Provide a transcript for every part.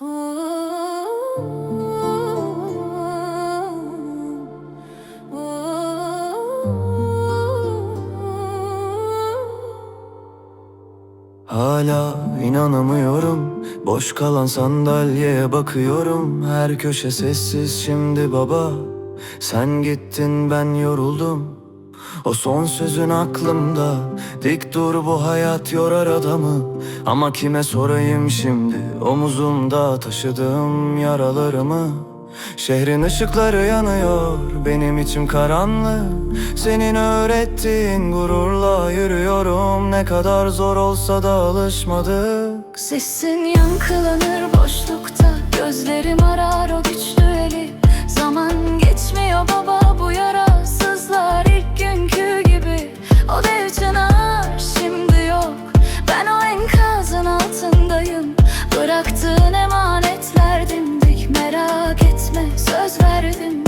Hala inanamıyorum. Boş kalan sandalyeye bakıyorum. Her köşe sessiz şimdi baba. Sen gittin ben yoruldum O son sözün aklımda. Dik dur bu hayat yorar adamı. Ama kime sorayım şimdi? Omuzumda taşıdığım yaralarımı. Şehrin ışıkları yanıyor Benim içim karanlık. Senin öğrettiğin gururla yürüyorum. Ne kadar zor olsa da alışmadık. Sesin yankılanır boşlukta. Gözlerim arar o güçlü Bıraktığın emanetler dimdik Merak etme söz verdim.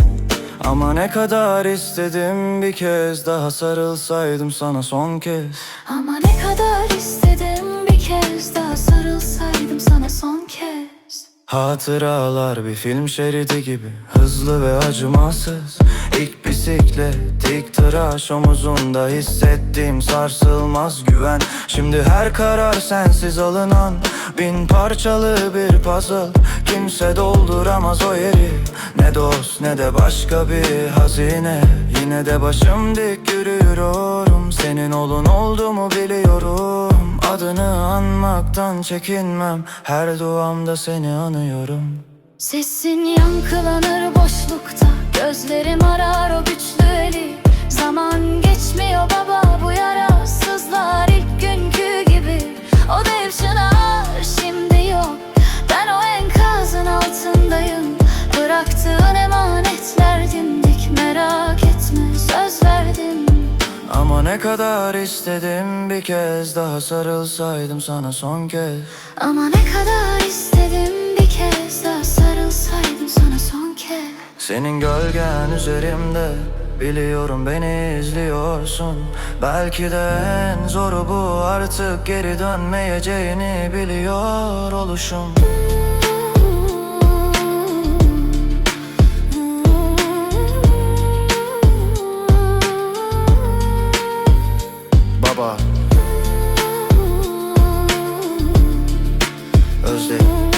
Ama ne kadar istedim bir kez daha sarılsaydım sana son kez. Ama ne kadar istedim bir kez daha sarılsaydım sana son kez. Hatıralar bir film şeridi gibi Hızlı ve acımasız. İlk bisiklet, ilk tıraş omuzunda Hissettiğim sarsılmaz güven. Şimdi her karar sensiz alınan Bin parçalı bir puzzle. Kimse dolduramaz o yeri. Ne dost ne de başka bir hazine. Yine de başım dik yürüyorum. Senin olun olduğumu biliyorum. Adını anmaktan çekinmem. Her duamda seni anıyorum. Sesin yankılanır boşlukta Ama ne kadar istedim bir kez daha sarılsaydım sana son kez. Ama ne kadar istedim bir kez daha sarılsaydım sana son kez. Senin gölgen üzerimde Biliyorum beni izliyorsun. Belki de en zoru bu artık geri dönmeyeceğini biliyor oluşum Baba Özledim